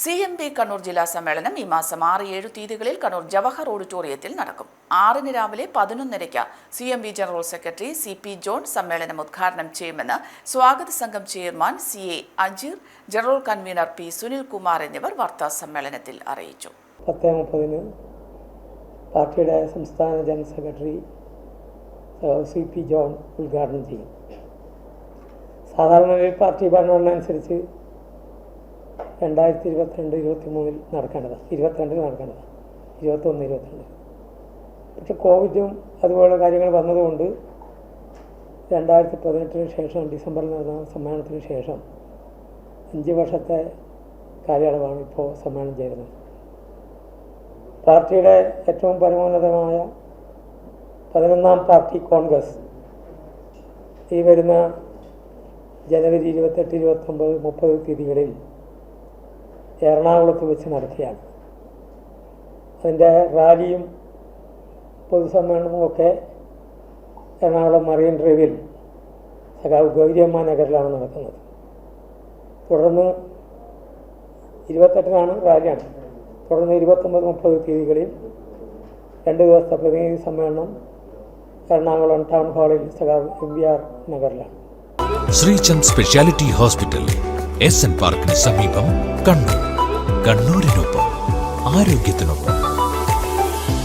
C M P Kannur ജില്ലാ സമ്മേളനം ഈ മാസം ആറ് ഏഴ് തീയതികളിൽ കണ്ണൂർ ജവഹർ ഓഡിറ്റോറിയത്തിൽ നടക്കും. ആറിന് രാവിലെ പതിനൊന്നരയ്ക്ക് C M P general secretary C P John സമ്മേളനം ഉദ്ഘാടനം ചെയ്യുമെന്ന് സ്വാഗത സംഘം chairman C A Ajeer general convener P Sunil Kumar എന്നിവർ വാർത്താ സമ്മേളനത്തിൽ അറിയിച്ചു. പാർട്ടിയുടെ സംസ്ഥാന general secretary C P John ഉദ്ഘാടനം ചെയ്യും. സാധാരണ പാർട്ടി ഭരണഘടന അനുസരിച്ച് രണ്ടായിരത്തി ഇരുപത്തിരണ്ട് ഇരുപത്തി മൂന്നിൽ നടക്കേണ്ടതാണ് ഇരുപത്തിരണ്ടിൽ നടക്കേണ്ടതാണ് ഇരുപത്തൊന്ന് ഇരുപത്തിരണ്ട്. പക്ഷെ കോവിഡും അതുപോലുള്ള കാര്യങ്ങൾ വന്നതുകൊണ്ട് രണ്ടായിരത്തി പതിനെട്ടിന് ശേഷം ഡിസംബറിൽ നടന്ന സമ്മേളനത്തിന് ശേഷം അഞ്ച് വർഷത്തെ കാലയളവാണ് ഇപ്പോൾ സമ്മേളനം ചേരുന്നത്. പാർട്ടിയുടെ ഏറ്റവും പരമോന്നതമായ പതിനൊന്നാം പാർട്ടി കോൺഗ്രസ് ഈ വരുന്ന ജനുവരി ഇരുപത്തെട്ട് ഇരുപത്തൊമ്പത് മുപ്പത് തീയതികളിൽ എറണാകുളത്ത് വെച്ച് നടത്തിയാണ്. അതിന്റെ റാലിയും പൊതുസമ്മേളനവും ഒക്കെ എറണാകുളം മറീൻ ഡ്രൈവിൽ സഖാവ് ഗൗരിയമ്മ നഗറിലാണ് നടക്കുന്നത്. തുടർന്ന് ഇരുപത്തെട്ടിനാണ് റാലിയാണ്. തുടർന്ന് ഇരുപത്തൊമ്പത് മുപ്പത് തീയതികളിൽ രണ്ട് ദിവസത്തെ പ്രതിനിധി സമ്മേളനം എറണാകുളം ടൗൺ ഹാളിൽ സഖാവ് M R നഗറിലാണ്. Sreechand speciality hospital S N പാർക്കിന് സമീപം കണ്ണൂർ. കണ്ണൂരിനൊപ്പം ആരോഗ്യത്തിനൊപ്പം.